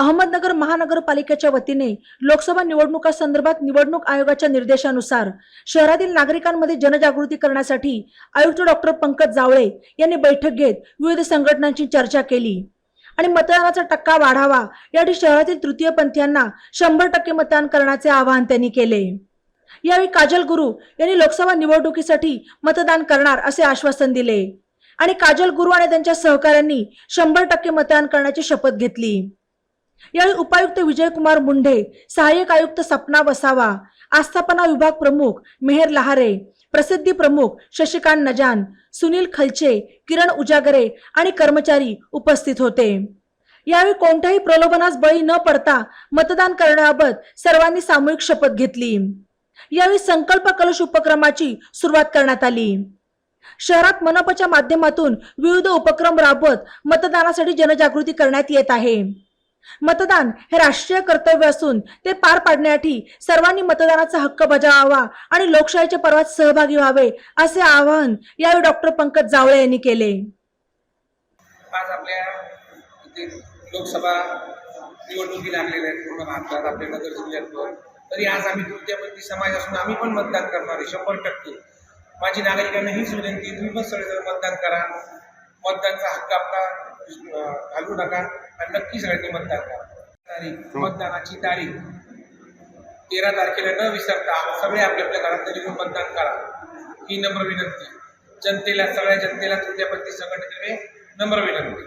अहमदनगर महानगरपालिकेच्या वतीने लोकसभा निवडणुकासंदर्भात निवडणूक आयोगाच्या निर्देशानुसार शहरातील नागरिकांमध्ये जनजागृती करण्यासाठी आयुक्त डॉक्टर पंकज जावळे यांनी बैठक घेत विविध संघटनांची चर्चा केली. आणि मतदानाचा टक्का वाढावा यासाठी शहरातील तृतीयपंथीयांना शंभर टक्के मतदान करण्याचे आवाहन त्यांनी केले. यावेळी काजल गुरु यांनी लोकसभा निवडणुकीसाठी मतदान करणार असे आश्वासन दिले. आणि काजल गुरु आणि त्यांच्या सहकाऱ्यांनी शंभर टक्के मतदान करण्याची शपथ घेतली. यावेळी उपायुक्त विजयकुमार मुंढे सहाय्यक आयुक्त सपना वसावा आस्थापना विभाग प्रमुख मेहर लहारे प्रसिद्धी प्रमुख शशिकांत नजान सुनील खलचे किरण उजागरे आणि कर्मचारी उपस्थित होते. यावेळी कोणत्याही प्रलोभनास बळी न पडता मतदान करण्याबाबत सर्वांनी सामूहिक शपथ घेतली. यावेळी संकल्प कलश उपक्रमाची सुरुवात करण्यात आली. शहरात मनपाच्या माध्यमातून विविध उपक्रम राबवत मतदानासाठी जनजागृती करण्यात येत आहे. मतदान हे राष्ट्रीय कर्तव्य असून ते पार पाडण्यासाठी सर्वांनी मतदानाचा हक्क बजावावा आणि लोकशाहीच्या पर्वात सहभागी व्हावे असे आवाहन यावेळी डॉक्टर पंकज जावळे यांनी केले. आज आपल्या लोकसभा निवडणुकी लागलेल्या आहेत पूर्ण भारतात आपल्या नगर जिल्ह्यात तरी आज आम्ही तृतीयपंथी समाज असून आम्ही पण मतदान करणार आहे शंभर टक्के. माझी नागरिकांना हीच विनंती तुम्ही पण सगळेजण मतदान करा. मतदानचा हक्क आपला घालू नका. आणि नक्की सगळ्यांनी मतदान करा. तारीख मतदानाची तारीख. तेरा तारखेला न विसरता सगळे आपल्या आपल्या घरात तरी मतदान करा. ही नम्र विनंती. जनतेला सगळ्या जनतेला तृतीयपंथी संघटनेने नम्र विनंती.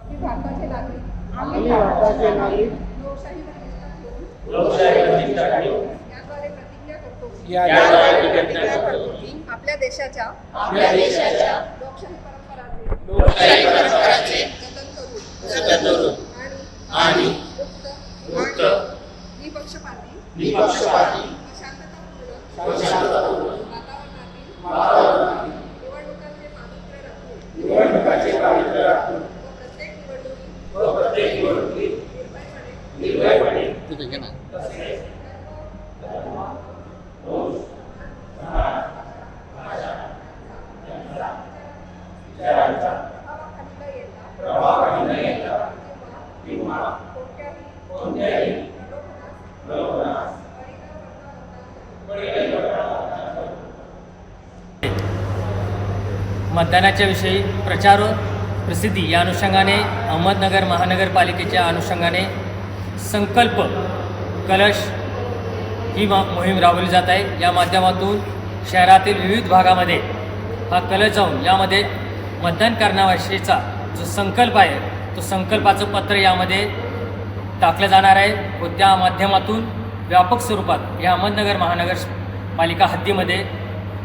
आम्ही भारताचे नागरिक. आम्ही भारताचे नागरिक लोकशाही प्रतिष्ठा ठेवून लोकशाही प्रतिष्ठा ठेवून याद्वारे प्रतिज्ञा करतो. की याद्वारे प्रतिज्ञा करतो. की आपल्या देशाच्या आपल्या देशाच्या लोकशाही परंपराचे जतन करू आणि आणि मुक्त मुक्त आणि निपक्षपाती निपक्षपाती शांततापूर्ण शांततापूर्ण वातावरणातील वातावरणातील निवडणुकांचे पावित्र्य राखून निवडणुकाचे पावित्र्य राखून व प्रत्येक निवडणुकीत व प्रत्येक निवडणुकीत निर्भयपणे निर्भयपणे प्रभावाखाली न येता प्रभावाखाली न येता किंवा किंवा कोणत्याही कोणत्याही प्रलोभनास प्रलोभनास बळी न पडता मतदानाच्या विषयी प्रचार प्रसिद्धी या अनुषंगाने अहमदनगर महानगरपालिकेच्या अनुषंगाने संकल्प कलश ही म मोहीम राबवली जात आहे. या माध्यमातून शहरातील विविध भागामध्ये हा कलश जाऊन यामध्ये मतदान करण्याविषयीचा जो संकल्प आहे तो संकल्पाचं पत्र यामध्ये टाकलं जाणार आहे व त्या माध्यमातून व्यापक स्वरूपात या अहमदनगर महानगर पालिका हद्दीमध्ये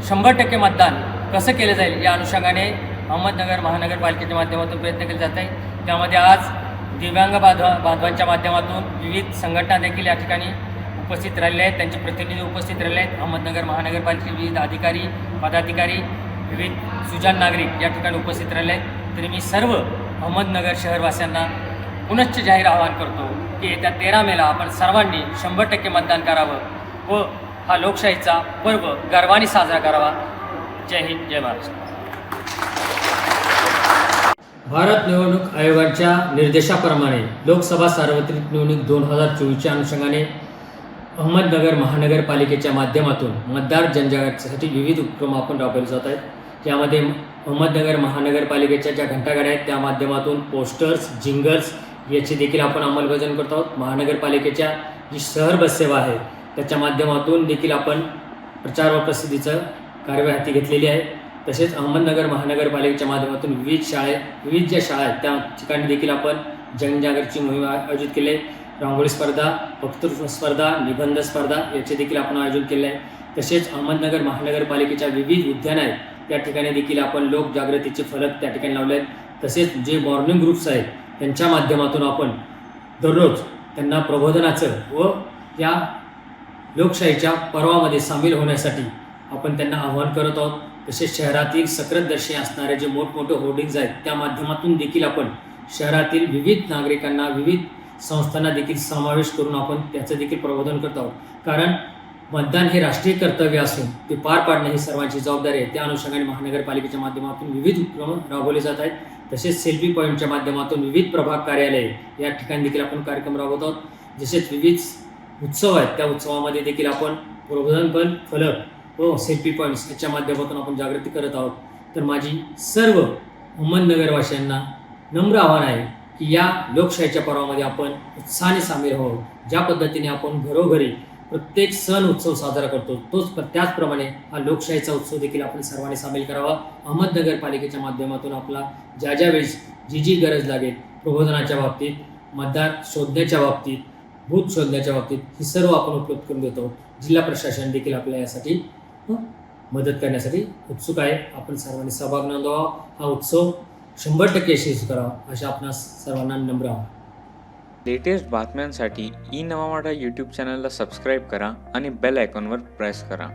शंभर टक्के मतदान कसं केलं जाईल या अनुषंगाने अहमदनगर महानगरपालिकेच्या माध्यमातून प्रयत्न केले जात आहे त्यामध्ये आज दिव्यांग बांधव बांधवांच्या माध्यमातून विविध संघटना देखील या ठिकाणी उपस्थित राहिले आहेत. त्यांचे प्रतिनिधी उपस्थित राहिले आहेत. अहमदनगर महानगरपालिकेचे विविध अधिकारी पदाधिकारी विविध सुजान नागरिक या ठिकाणी उपस्थित राहिले आहेत. तरी मी सर्व अहमदनगर शहरवासियांना पुनश्च जाहीर आवाहन करतो की येत्या तेरा मेला आपण सर्वांनी शंभर टक्के मतदान करावं व हा लोकशाहीचा पर्व गर्वाने साजरा करावा. जय हिंद जय महाराष्ट्र. भारत निवडणूक आयोगाच्या निर्देशाप्रमाणे लोकसभा सार्वत्रिक निवडणूक दोन हजार चोवीसच्या अनुषंगाने अहमदनगर महानगरपालिकेच्या माध्यमातून मतदार जनजागृतीसाठी विविध उपक्रम आपण राबवले जात आहेत. त्यामध्ये अहमदनगर महानगरपालिकेच्या ज्या घंटागाड्या आहेत त्या माध्यमातून पोस्टर्स जिंगल्स याची देखील आपण अंमलबजावणी करत आहोत. महानगरपालिकेच्या जी शहर बससेवा आहे त्याच्या माध्यमातून देखील आपण प्रचार व प्रसिद्धीचं कार्यवाही हाती घेतलेली आहे. तसेच अहमदनगर महानगरपालिकेच्या माध्यमातून विविध शाळे विविध ज्या शाळा आहेत त्या ठिकाणी देखील आपण जनजागरची मोहीम आयोजित केली आहे. रांगोळी स्पर्धा वक्तृत्व स्पर्धा निबंध स्पर्धा याचे देखील आपण आयोजन केले आहे. तसेच अहमदनगर महानगरपालिकेच्या विविध उद्यान आहेत त्या ठिकाणी देखील आपण लोकजागृतीचे फलक त्या ठिकाणी लावले आहेत. तसेच जे मॉर्निंग ग्रुप्स आहेत त्यांच्या माध्यमातून आपण दररोज त्यांना प्रबोधनाचं व या लोकशाहीच्या पर्वामध्ये सामील होण्यासाठी आपण त्यांना आवाहन करत आहोत. तसेच शहरातील सकरतदर्शी असणारे जे मोठमोठे होर्डिंग्ज आहेत त्या माध्यमातून देखील आपण शहरातील विविध नागरिकांना विविध संस्थांना देखील समावेश करून आपण त्याचं देखील प्रबोधन करत आहोत. कारण मतदान हे राष्ट्रीय कर्तव्य असून ते पार पाडणे ही सर्वांची जबाबदारी आहे. त्या अनुषंगाने महानगरपालिकेच्या माध्यमातून विविध उपक्रम राबवले जात आहेत. तसेच सेल्फी पॉईंटच्या माध्यमातून विविध प्रभाग कार्यालये या ठिकाणी देखील आपण कार्यक्रम राबवत आहोत. जसेच विविध उत्सव आहेत त्या उत्सवामध्ये देखील आपण प्रबोधनपण फलक व सेल्फी पॉईंट्स याच्या माध्यमातून आपण जागृती करत आहोत. तर माझी सर्व अहमदनगरवासियांना नम्र आव्हान आहे की या लोकशाहीच्या पर्वामध्ये आपण उत्साहाने सामील व्हावं ज्या पद्धतीने आपण घरोघरी प्रत्येक सण उत्सव साजरा करतो तोच त्याचप्रमाणे हा लोकशाहीचा उत्सव देखील आपण सर्वांनी सामील करावा. अहमदनगरपालिकेच्या माध्यमातून आपला ज्या ज्या वेळेस जी जी गरज लागेल प्रबोधनाच्या बाबतीत मतदार शोधण्याच्या बाबतीत भूत शोधण्याच्या बाबतीत ही सर्व आपण उपलब्ध करून देतो. जिल्हा प्रशासन देखील आपल्या यासाठी मदत करण्यासाठी उत्सुक आहे. आपण सर्वांनी सहभाग नोंदवा. हा उत्सव शंभर टक्के यशस्वी करावा अशा आपणास सर्वांना नम्र आहोत लेटेस्ट बातम्यांसाठी ई नवा मराठा यूट्यूब चॅनलला सबस्क्राईब करा आणि बेल आयकॉनवर प्रेस करा.